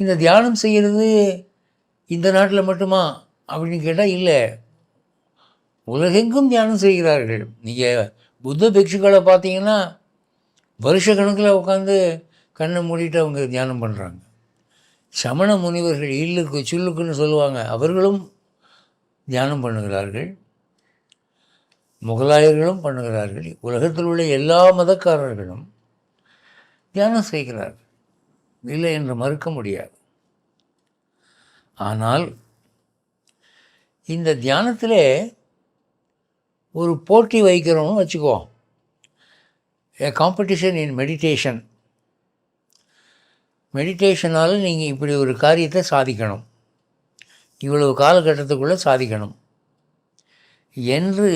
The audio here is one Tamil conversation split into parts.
இந்த தியானம் செய்கிறது இந்த நாட்டில் மட்டுமா அப்படின்னு கேட்டால் இல்லை. உலகெங்கும் தியானம் செய்கிறார்கள். நீங்கள் புத்த பிக்ஷுக்களை பார்த்தீங்கன்னா வருஷ கணக்கில் உட்காந்து கண்ணை மூடிட்டு அவங்க தியானம் பண்ணுறாங்க சமண முனிவர்கள் இல்லுக்கு சுல்லுக்குன்னு சொல்லுவாங்க. அவர்களும் தியானம் பண்ணுகிறார்கள். முகலாயர்களும் பண்ணுகிறார்கள். உலகத்தில் உள்ள எல்லா மதக்காரர்களும் தியானம் செய்கிறார்கள். இல்லை என்று மறுக்க முடியாது. ஆனால் இந்த தியானத்தில் ஒரு போட்டி வைக்கிறோம்னு வச்சுக்கோ. ஏ காம்படிஷன் இன் மெடிடேஷன் மெடிடேஷனால் நீங்கள் இப்படி ஒரு காரியத்தை சாதிக்கணும். இவ்வளவு காலகட்டத்துக்குள்ளே சாதிக்கணும். என்று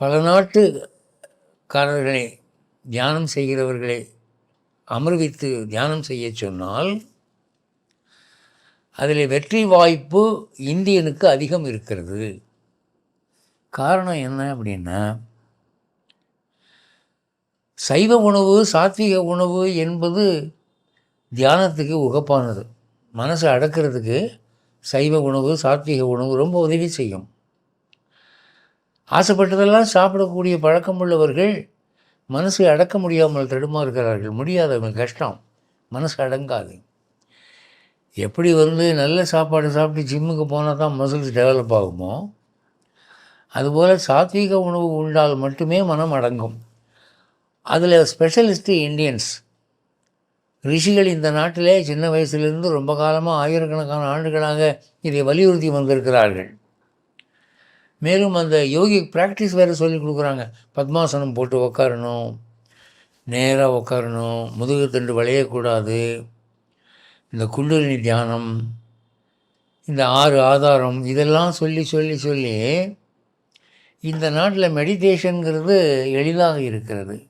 பல நாட்டுக்காரர்களை தியானம் செய்கிறவர்களை அமர்வித்து தியானம் செய்ய சொன்னால் அதில் வெற்றி வாய்ப்பு இந்தியனுக்கு அதிகம் இருக்கிறது. காரணம் என்ன அப்படின்னா சைவ உணவு சாத்விக உணவு என்பது தியானத்துக்கு உகப்பானது. மனசை அடக்கிறதுக்கு சைவ உணவு சாத்விக உணவு ரொம்ப உதவி செய்யும். ஆசைப்பட்டதெல்லாம் சாப்பிடக்கூடிய பழக்கம் உள்ளவர்கள் மனசு அடக்க முடியாமல் தடுமாறுகிறார்கள். முடியாதவங்க கஷ்டம். மனசு அடங்காது. எப்படி வந்து நல்ல சாப்பாடு சாப்பிட்டு ஜிம்முக்கு போனால் தான் மசில்ஸ் டெவலப் ஆகுமோ? அதுபோல் சாத்வீக உணவு உண்டால் மட்டுமே மனம் அடங்கும். அதில் ஸ்பெஷலிஸ்ட்டு இந்தியன்ஸ் ரிஷிகள் இந்த நாட்டிலே சின்ன வயசுலேருந்து ரொம்ப காலமாக ஆயிரக்கணக்கான ஆண்டுகளாக இதை வலியுறுத்தி வந்திருக்கிறார்கள். மேலும் அந்த யோகி ப்ராக்டிஸ் வேறு சொல்லி கொடுக்குறாங்க. பத்மாசனம் போட்டு உக்காரணும். நேராக உக்காரணும். முதுகு தண்டு வளையக்கூடாது. இந்த குண்டலினி தியானம் இந்த ஆறு ஆதாரம் இதெல்லாம் சொல்லி சொல்லி சொல்லி இந்த நாட்டில் மெடிடேஷனுங்கிறது எளிதாக இருக்கிறது.